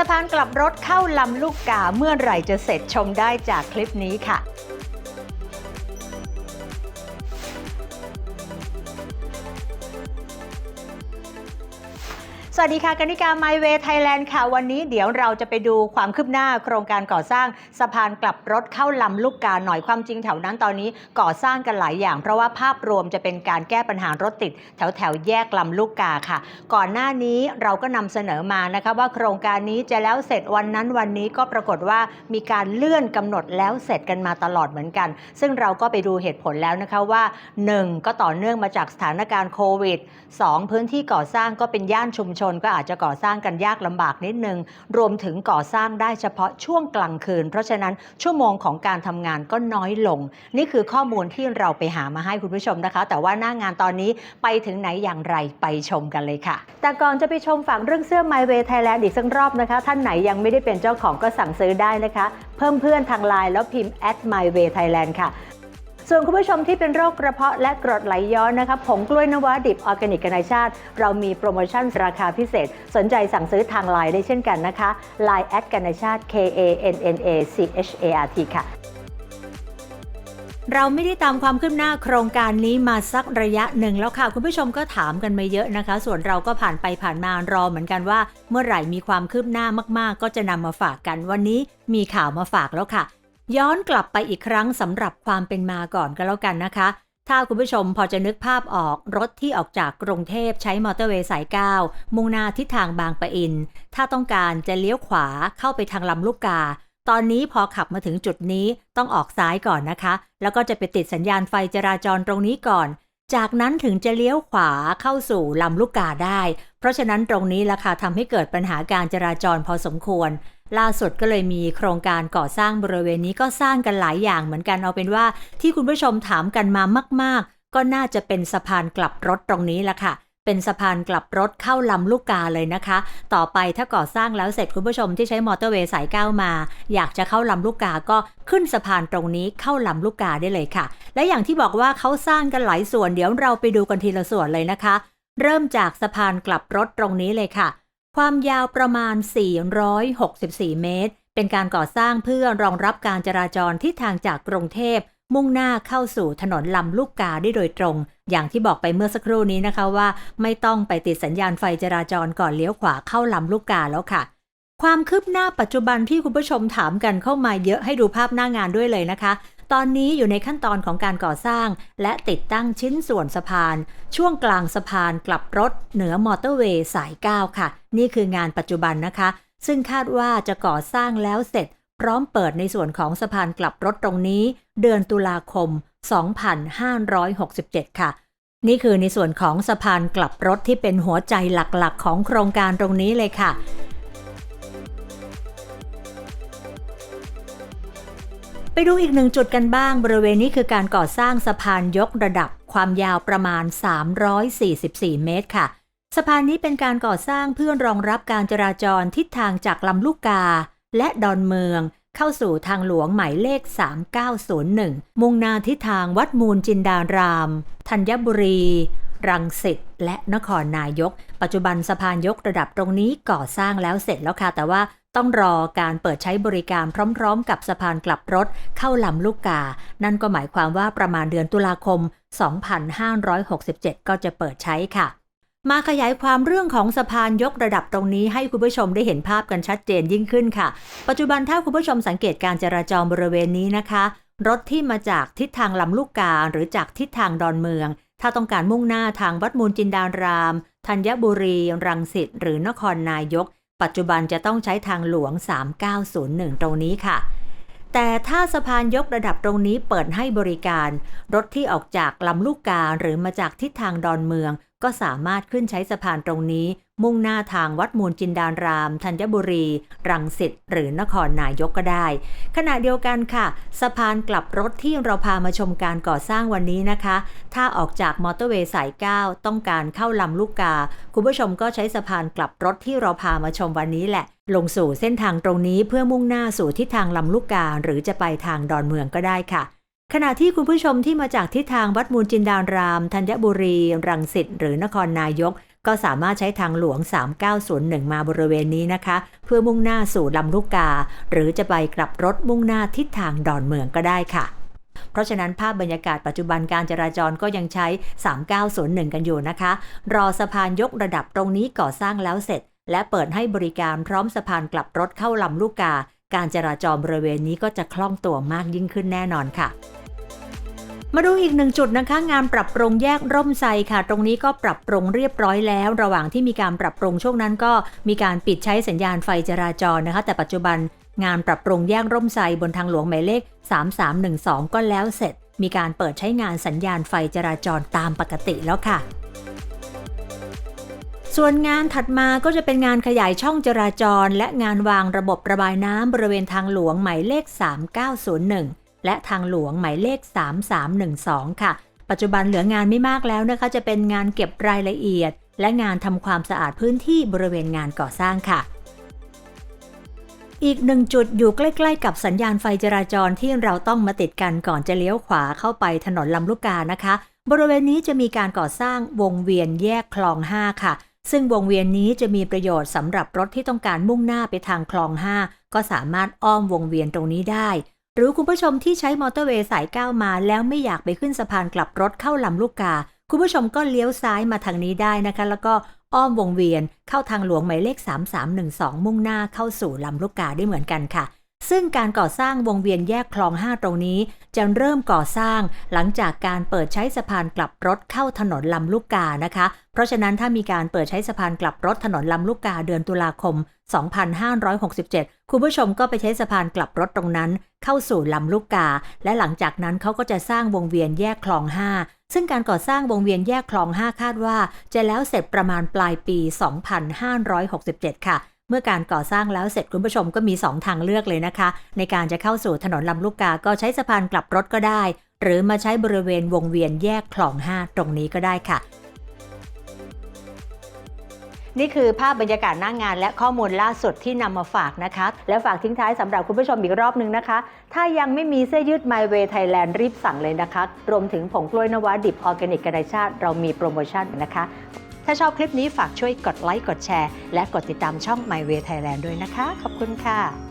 สะพานกลับรถเข้าลำลูกกาเมื่อไหร่จะเสร็จชมได้จากคลิปนี้ค่ะ สวัสดีค่ะกนิกา My Way Thailand ค่ะ วันนี้เดี๋ยวเราจะไปดูความคืบหน้าโครงการก่อสร้างสะพานกลับรถเข้าลำลูกกาหน่อยความจริงแถวนั้นตอนนี้ก่อสร้างกันหลายอย่าง เพราะว่าภาพรวมจะเป็นการแก้ปัญหารถติด แถวแถวแยกลำลูกกาค่ะ ก่อนหน้านี้เราก็นำเสนอมานะคะว่าโครงการนี้จะแล้วเสร็จวันนั้นวันนี้ก็ปรากฏว่ามีการเลื่อนกำหนดแล้วเสร็จกันมาตลอดเหมือนกัน ซึ่งเราก็ไปดูเหตุผลแล้วนะคะว่า 1. ก็ต่อเนื่องมาจากสถานการณ์โควิด 2. พื้นที่ก่อสร้างก็เป็นย่านชุมชนก็อาจจะก่อสร้างกันยากลำบากนิดนึง รวมถึงก่อสร้างได้เฉพาะช่วงกลางคืน เพราะฉะนั้นชั่วโมงของการทำงานก็น้อยลง นี่คือข้อมูลที่เราไปหามาให้คุณผู้ชมนะคะ แต่ว่าหน้างานตอนนี้ไปถึงไหนอย่างไรไปชมกันเลยค่ะ แต่ก่อนจะไปชมฝั่งเรื่องเสื้อ My Way Thailand อีกสักรอบนะคะ ท่านไหนยังไม่ได้เป็นเจ้าของก็สั่งซื้อได้นะคะ เพิ่มเพื่อนทางไลน์แล้วพิมพ์ at my way thailand ค่ะ ส่วนคุณผู้ชมที่เป็นโรคกระเพาะและกรดไหลย้อนนะคะผงกล้วยนวาดิบออร์แกนิกกันชาติ เรามีโปรโมชั่นราคาพิเศษ สนใจสั่งซื้อทางไลน์ได้เช่นกันนะคะ Line แอดกันชาติ K A N N A C H A R T ค่ะเราไม่ได้ตามความคืบหน้าโครงการนี้มาสักระยะหนึ่งแล้วค่ะ คุณผู้ชมก็ถามกันมาเยอะนะคะ ส่วนเราก็ผ่านไปผ่านมารอเหมือนกันว่า เมื่อไหร่มีความคืบหน้ามากๆ ก็จะนำมาฝากกันวันนี้มีข่าวมาฝากแล้วค่ะ ย้อนกลับไปอีกครั้งสำหรับความเป็นมาก่อนก็แล้วกันนะคะ ถ้าคุณผู้ชมพอจะนึกภาพออกรถที่ออกจากกรุงเทพใช้มอเตอร์เวย์สาย 9 มุ่งหน้าทิศทางบางปะอิน ถ้าต้องการจะเลี้ยวขวาเข้าไปทางลำลูกกา ตอนนี้พอขับมาถึงจุดนี้ต้องออกซ้ายก่อนนะคะ แล้วก็จะไปติดสัญญาณไฟจราจรตรงนี้ก่อน จากนั้นถึงจะเลี้ยวขวาเข้าสู่ลำลูกกาได้ เพราะฉะนั้นตรงนี้ล่ะค่ะทำให้เกิดปัญหาการจราจรพอสมควร ล่าสุดก็เลยมีโครงการก่อสร้างบริเวณนี้ก็สร้างกันหลายอย่างเหมือนกันเอาเป็นว่า ที่คุณผู้ชมถามกันมามาก ๆ ก็น่าจะเป็นสะพานกลับรถตรงนี้ละค่ะ เป็นสะพานกลับรถเข้าลำลูกกาเลยนะคะ ต่อไปถ้าก่อสร้างแล้วเสร็จคุณผู้ชมที่ใช้มอเตอร์เวย์สายเก้ามา อยากจะเข้าลำลูกกาก็ขึ้นสะพานตรงนี้เข้าลำลูกกาได้เลยค่ะ และอย่างที่บอกว่าเขาสร้างกันหลายส่วนเดี๋ยวเราไปดูกันทีละส่วนเลยนะคะ เริ่มจากสะพานกลับรถตรงนี้เลยค่ะ ความยาวประมาณ 464 เมตร เป็นการก่อสร้างเพื่อรองรับการจราจรที่ทางจากกรุงเทพ มุ่งหน้าเข้าสู่ถนนลำลูกกาได้โดยตรง อย่างที่บอกไปเมื่อสักครู่นี้นะคะว่า ไม่ต้องไปติดสัญญาณไฟจราจรก่อนเลี้ยวขวาเข้าลำลูกกาแล้วค่ะ ความคืบหน้าปัจจุบันที่คุณผู้ชมถามกันเข้ามาเยอะให้ดูภาพหน้างานด้วยเลยนะคะ ตอนนี้อยู่ในขั้นตอนของการก่อสร้าง และติดตั้งชิ้นส่วนสะพาน ช่วงกลางสะพานกลับรถ เหนือมอเตอร์เวย์สาย 9 ค่ะ นี่คืองานปัจจุบันนะคะ ซึ่งคาดว่าจะก่อสร้างแล้วเสร็จ พร้อมเปิดในส่วนของสะพานกลับรถตรงนี้ เดือนตุลาคม 2567 ค่ะ นี่คือในส่วนของสะพานกลับรถที่เป็นหัวใจหลักๆ ของโครงการตรงนี้เลยค่ะ ไปดูอีกหนึ่งจุดกันบ้าง บริเวณนี้คือการก่อสร้างสะพานยกระดับความยาวประมาณ 344 เมตรค่ะ สะพานนี้เป็นการก่อสร้างเพื่อรองรับการจราจรทิศทางจากลำลูกกา และดอนเมือง เข้าสู่ทางหลวงหมายเลข 3901 มุ่งหน้าทิศทางวัดมูลจินดาราม ธัญบุรี รังสิตและนครนายก ปัจจุบันสะพานยกระดับตรงนี้ก่อสร้างแล้วเสร็จแล้วค่ะ แต่ว่า ต้องรอการเปิดใช้บริการพร้อมๆ กับสะพานกลับรถเข้าลำลูกกา นั่นก็หมายความว่าประมาณเดือนตุลาคม 2567 ก็จะเปิดใช้ค่ะ มาขยายความเรื่องของสะพานยกระดับตรงนี้ให้คุณผู้ชมได้เห็นภาพกันชัดเจนยิ่งขึ้นค่ะ ปัจจุบันถ้าคุณผู้ชมสังเกตการจราจรบริเวณนี้นะคะ รถที่มาจากทิศทางลำลูกกาหรือจากทิศทางดอนเมืองถ้าต้องการมุ่งหน้าทางวัดมูลจินดาราม ธัญบุรี รังสิต หรือนครนายก ปัจจุบันจะต้องใช้ทางหลวง 3901 ตรงนี้ค่ะ แต่ถ้าสะพานยกระดับตรงนี้เปิดให้บริการ รถที่ออกจากลำลูกกาหรือมาจากทิศทางดอนเมือง ก็สามารถขึ้นใช้สะพานตรงนี้ มุ่งหน้าทางวัดมูลจินดาราม ธัญบุรี รังสิตหรือนครนายกก็ได้ ขณะเดียวกันค่ะ สะพานกลับรถที่เราพามาชมการก่อสร้างวันนี้นะคะ ถ้าออกจากมอเตอร์เวย์สาย 9 ต้องการเข้าลำลูกกา คุณผู้ชมก็ใช้สะพานกลับรถที่เราพามาชมวันนี้แหละลงสู่เส้นทางตรงนี้เพื่อมุ่งหน้าสู่ทิศทางลำลูกกา หรือจะไปทางดอนเมืองก็ได้ค่ะ ขณะที่คุณผู้ชมที่มาจากทิศทางวัดมูลจินดาราม ธัญบุรี รังสิตหรือนครนายก ก็สามารถใช้ทางหลวง 3901 มาบริเวณนี้นะคะ เพื่อมุ่งหน้าสู่ลำลูกกา หรือจะไปกลับรถมุ่งหน้าทิศทางดอนเมืองก็ได้ค่ะเพราะฉะนั้นภาพบรรยากาศปัจจุบันการจราจรก็ยังใช้ 3901 กันอยู่นะคะ รอสะพานยกระดับตรงนี้ก่อสร้างแล้วเสร็จ และเปิดให้บริการพร้อมสะพานกลับรถเข้าลำลูกกา การจราจรบริเวณนี้ก็จะคล่องตัวมากยิ่งขึ้นแน่นอนค่ะ มาดูอีกหนึ่งจุดนะคะ งานปรับปรุงแยกร่มไทรค่ะ ตรงนี้ก็ปรับปรุงเรียบร้อยแล้ว ระหว่างที่มีการปรับปรุงช่วงนั้นก็มีการปิดใช้สัญญาณไฟจราจรนะคะ แต่ปัจจุบันงานปรับปรุงแยกร่มไทรบนทางหลวงหมายเลข 3312 ก็แล้วเสร็จ มีการเปิดใช้งานสัญญาณไฟจราจรตามปกติแล้วค่ะส่วนงานถัดมาก็จะเป็นงานขยายช่องจราจร และงานวางระบบระบายน้ำบริเวณทางหลวงหมายเลข 3901 และทางหลวงหมายเลข 3312 ค่ะ ปัจจุบันเหลืองานไม่มากแล้วนะคะ จะเป็นงานเก็บรายละเอียด และงานทำความสะอาดพื้นที่บริเวณงานก่อสร้างค่ะอีกหนึ่งจุดอยู่ใกล้ ๆ กับสัญญาณไฟจราจรที่เราต้องมาติดกันก่อนจะเลี้ยวขวาเข้าไปถนนลำลูกกานะคะ บริเวณนี้จะมีการก่อสร้างวงเวียนแยกคลอง 5 ค่ะ ซึ่งวงเวียนนี้จะมีประโยชน์สำหรับรถที่ต้องการมุ่งหน้าไปทางคลอง 5 ก็สามารถอ้อมวงเวียนตรงนี้ได้ หรือคุณผู้ชมที่ใช้มอเตอร์เวย์สาย 9 มาแล้วไม่อยากไปขึ้นสะพานกลับรถเข้าลำลูกกา คุณผู้ชมก็เลี้ยวซ้ายมาทางนี้ได้นะคะ แล้วก็อ้อมวงเวียนเข้าทางหลวงหมายเลข 3312 มุ่งหน้าเข้าสู่ลำลูกกาได้เหมือนกันค่ะ ซึ่งการก่อสร้างวงเวียนแยกคลอง 5 ตรงนี้ จะเริ่มก่อสร้างหลังจากการเปิดใช้สะพานกลับรถเข้าถนนลำลูกกานะคะ เพราะฉะนั้นถ้ามีการเปิดใช้สะพานกลับรถถนนลำลูกกาเดือนตุลาคม 2567 คุณผู้ชมก็ไปใช้สะพานกลับรถตรงนั้น เข้าสู่ลำลูกกา และหลังจากนั้นเขาก็จะสร้างวงเวียนแยกคลอง 5ซึ่งการก่อสร้างวงเวียนแยกคลอง 5 คาดว่า จะแล้วเสร็จประมาณปลายปี 2567 ค่ะ เมื่อการก่อสร้างแล้วเสร็จคุณผู้ชมก็มี 2 ทางเลือกเลยนะคะ ในการจะเข้าสู่ถนนลำลูกกา ก็ใช้สะพานกลับรถก็ได้ หรือมาใช้บริเวณวงเวียนแยกคลอง 5 ตรงนี้ก็ได้ค่ะนี่คือภาพบรรยากาศหน้างงานและข้อมูลล่าสุดที่นำมาฝากนะคะ และฝากทิ้งท้ายสำหรับคุณผู้ชมอีกรอบหนึ่งนะคะ ถ้ายังไม่มีเสื้อยืด My Way Thailand รีบสั่งเลยนะคะ รวมถึงผงกล้วยนวาดิบออร์แกนิกกระไดชาติ เรามีโปรโมชั่นนะคะ ถ้าชอบคลิปนี้ฝากช่วยกดไลค์กดแชร์ และกดติดตามช่อง My Way Thailand ด้วยนะคะ ขอบคุณค่ะ